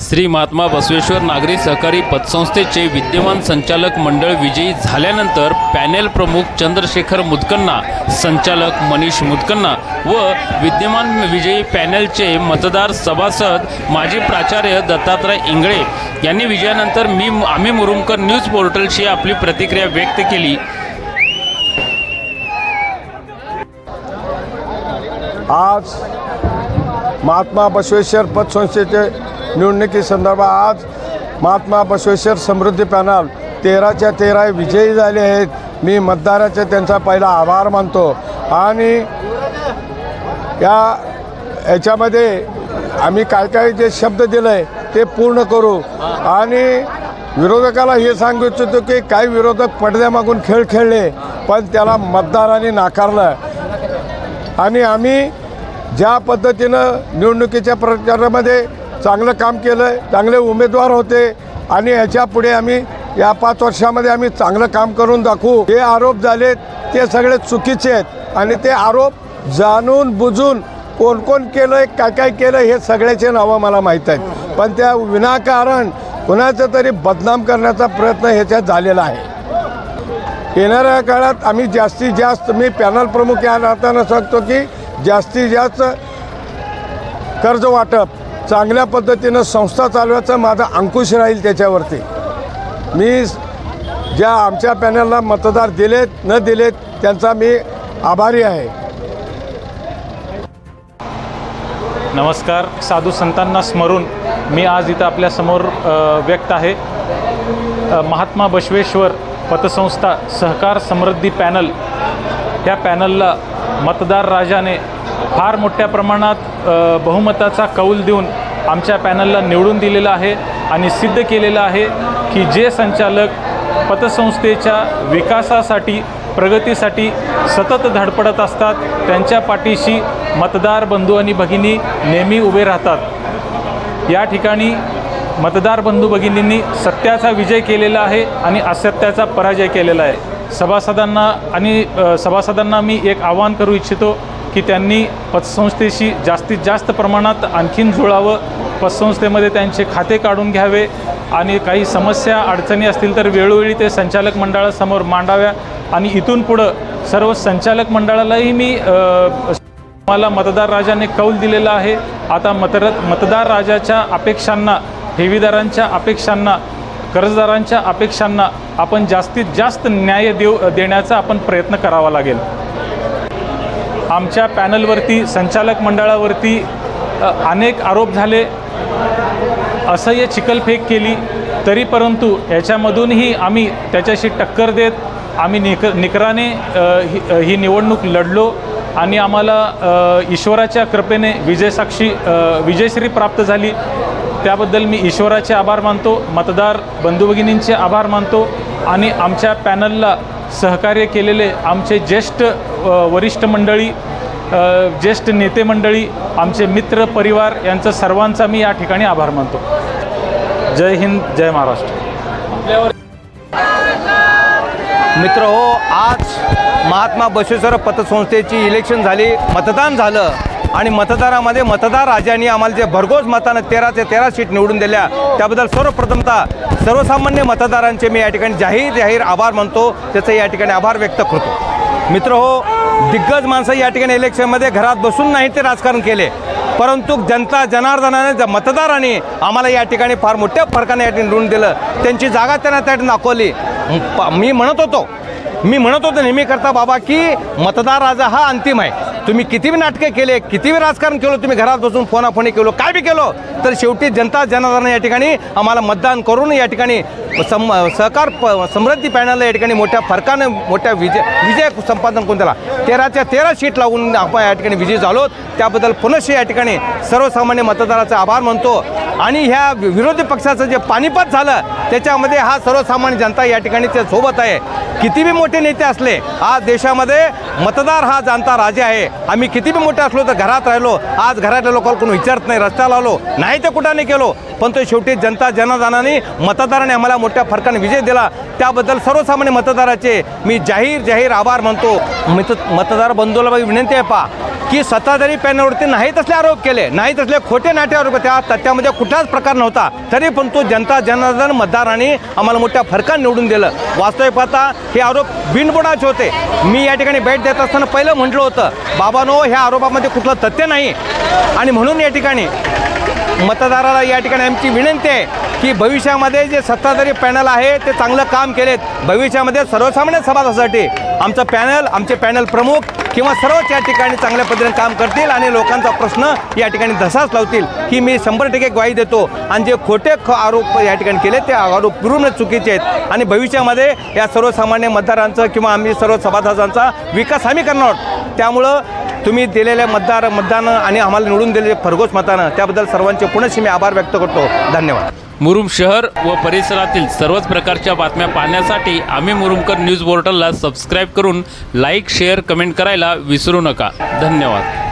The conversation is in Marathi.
श्री महात्मा बसवेश्वर नागरी सहकारी पतसंस्थेचे विद्यमान संचालक मंडळ विजयी झाल्यानंतर पॅनेल प्रमुख चंद्रशेखर मुदकन्ना संचालक मनीष मुदकन्ना व विद्यमान विजयी पॅनेलचे मतदार सभासद माजी प्राचार्य दत्तात्रय इंगळे यांनी विजयानंतर मी आम्ही मुरुमकर न्यूज पोर्टलशी आपली प्रतिक्रिया व्यक्त केली. आज महात्मा बसवेश्वर पतसंस्थेचे निवडणुकीसंदर्भात आज महात्मा बसवेश्वर समृद्धी पॅनल तेराच्या तेरा विजयी झाले आहेत. मी मतदाराचे त्यांचा पहिला आभार मानतो. आणि या याच्यामध्ये आम्ही काय काय जे शब्द दिले आहे ते पूर्ण करू. आणि विरोधकाला हे सांगू इच्छितो की काही विरोधक पडद्यामागून खेळ खेळले पण त्याला मतदारांनी नाकारलं. आणि आम्ही ज्या पद्धतीनं निवडणुकीच्या प्रचारामध्ये चांगलं काम केलं आहे चांगले उमेदवार होते आणि ह्याच्या पुढे आम्ही या पाच वर्षामध्ये आम्ही चांगलं काम करून दाखवू. हे आरोप झालेत ते सगळे चुकीचे आहेत आणि ते आरोप जाणून बुजून कोण कोण केलं आहे काय काय केलं हे सगळ्याचे नावं मला माहीत आहेत. पण त्या विनाकारण कुणाचं तरी बदनाम करण्याचा प्रयत्न ह्याच्यात झालेला आहे. येणाऱ्या काळात आम्ही जास्तीत जास्त मी पॅनल प्रमुख या नात्यानं सांगतो की जास्तीत जास्त कर्ज वाटप चांगल्या पद्धतीनं संस्था चालवायचं माझा अंकुश राहील त्याच्यावरती. मी ज्या आमच्या पॅनलला मतदार दिलेत न दिलेत त्यांचा मी आभारी आहे. नमस्कार. साधू संतांना स्मरून मी आज इथं आपल्यासमोर व्यक्त आहे. महात्मा बसवेश्वर पतसंस्था सहकार समृद्धी पॅनल. या पॅनलला मतदार राजाने फार मोठ्या प्रमाणात बहुमताचा कौल देऊन आमच्या पॅनलला निवडून दिलेलं आहे आणि सिद्ध केलेलं आहे की जे संचालक पतसंस्थेच्या विकासासाठी प्रगतीसाठी सतत धडपडत असतात त्यांच्या पाठीशी मतदार बंधू आणि भगिनी नेहमी उभे राहतात. या ठिकाणी मतदार बंधू भगिनींनी सत्याचा विजय केलेला आहे आणि असत्याचा पराजय केलेला आहे. सभासदांना आणि सभासदांना मी एक आवाहन करू इच्छितो की त्यांनी पतसंस्थेशी जास्तीत जास्त प्रमाणात आणखीन जुळावं पतसंस्थेमध्ये त्यांचे खाते काढून घ्यावे आणि काही समस्या अडचणी असतील तर वेळोवेळी ते संचालक मंडळासमोर मांडाव्या आणि इथून पुढं सर्व संचालक मंडळालाही मी मला मतदार राजाने कौल दिलेला आहे. आता मतर मतदार राजाच्या अपेक्षांना ठेवीदारांच्या अपेक्षांना कर्जदारांच्या अपेक्षांना आपण जास्तीत जास्त न्याय देऊ देण्याचा आपण प्रयत्न करावा लागेल. आमच्या पॅनलवरती संचालक मंडळावरती अनेक आरोप झाले. असह्य चिकलफेक केली. तरी परंतु याच्यामधूनही आम्ही त्याच्याशी टक्कर देत आम्ही निक निकराने ही ही निवडणूक लढलो आणि आम्हाला ईश्वराच्या कृपेने विजयसाक्षी विजयश्री प्राप्त झाली. त्याबद्दल मी ईश्वराचे आभार मानतो मतदार बंधुभगिनींचे आभार मानतो आणि आमच्या पॅनलला सहकार्य केलेले आमचे ज्येष्ठ वरिष्ठ मंडळी ज्येष्ठ नेते मंडळी आमचे मित्र परिवार यांचा सर्वांचा मी या ठिकाणी आभार मानतो. जय हिंद जय महाराष्ट्र. मित्र हो आज महात्मा बसेश्वर पतसंस्थेची इलेक्शन झाली मतदान झालं. आणि मतदारामध्ये मतदार राजांनी आम्हाला जे भरघोस मतानं तेरा ते तेरा सीट निवडून दिल्या त्याबद्दल सर्वप्रथमतः सर्वसामान्य मतदारांचे मी या ठिकाणी जाहीर जाहीर आभार मानतो. त्याचं या ठिकाणी आभार व्यक्त करतो. मित्र हो दिग्गज माणसं या ठिकाणी इलेक्शनमध्ये घरात बसून नाही ते राजकारण केले. परंतु जनता जनार्दनाने ज- मतदारांनी आम्हाला या ठिकाणी फार मोठ्या फरकाने या ठिकाणी निवडून दिलं त्यांची जागा त्यांना त्या ठिकाणी दाखवली. प- मी म्हणत होतो मी म्हणत होतो नेहमी करता बाबा की मतदार राजा हा अंतिम आहे. तुम्ही किती बी नाटकं केले किती बी राजकारण केलं तुम्ही घरात बसून फोनाफोनी केलो काय बी केलो तर शेवटी जनता जनार्दन या ठिकाणी आम्हाला मतदान करून या ठिकाणी सम सहकार प समृद्धी पॅनलला या ठिकाणी मोठ्या फरकानं मोठ्या विजय विजय संपादन करून दिला. तेराच्या तेरा सीट लावून आपण या ठिकाणी विजयी झालो त्याबद्दल पुनश्च या ठिकाणी सर्वसामान्य मतदाराचा आभार मानतो. आणि ह्या विरोधी पक्षाचं जे पानिपत झालं त्याच्यामध्ये हा सर्वसामान्य जनता या ठिकाणी त्या सोबत आहे. किती बी मोठे नेते असले आज देशामध्ये मतदार हा जाणता राजा आहे. आम्ही किती बी मोठे असलो तर घरात राहिलो. आज घरातल्या लोकांना कोणी विचारत नाही रस्त्याला आलो. नाही तर कुठं नाही केलो. पण तो शेवटी जनता जनादानाने मतदाराने आम्हाला मोठ्या फरकाने विजय दिला. त्याबद्दल सर्वसामान्य मतदाराचे मी जाहीर जाहीर आभार मानतो. मत मतदार बंधूला विनंती आहे पा की सत्ताधारी पॅनलवरती नाही तसले आरोप केले नाही तसले खोटे नाटे आरोप त्या त्याच्यामध्ये कुठलाच प्रकार नव्हता. तरी पण तो जनता जनार्दन मतदारांनी आम्हाला मोठ्या फरकाने निवडून दिलं. वास्तविक पाहता हे आरोप बिनबुडाचे होते. मी या ठिकाणी भेट देत असताना पहिलं म्हटलं होतं बाबानो ह्या आरोपामध्ये कुठलं तथ्य नाही. आणि म्हणून या ठिकाणी मतदाराला या ठिकाणी आमची विनंती आहे की भविष्यामध्ये जे सत्ताधारी पॅनल आहे ते चांगलं काम केलेत. भविष्यामध्ये सर्वसामान्य सभासासाठी आमचं पॅनल आमचे पॅनल प्रमुख किंवा सर्वच या ठिकाणी चांगल्या पद्धतीने काम करतील आणि लोकांचा प्रश्न या ठिकाणी धसाच लावतील ही मी शंभर टक्के ग्वाही देतो. आणि जे खोटे ख आरोप या ठिकाणी केले ते आरोप पूर्ण चुकीचे आहेत. आणि भविष्यामध्ये या सर्वसामान्य मतदारांचं किंवा आम्ही सर्व सभासदांचा विकास आम्ही करणार आहोत. त्यामुळं तुम्ही दिलेल्या मतदार मतदान आणि आम्हाला निवडून दिलेले भरघोस मतानं त्याबद्दल सर्वांचे पुनश्च मी आभार व्यक्त करतो. धन्यवाद. मुरुम शहर व परिसरातील सर्वच प्रकारच्या बातम्या पाहण्यासाठी आम्ही मुरुमकर न्यूज पोर्टलला सबस्क्राईब करून लाईक शेअर कमेंट करायला विसरू नका. धन्यवाद.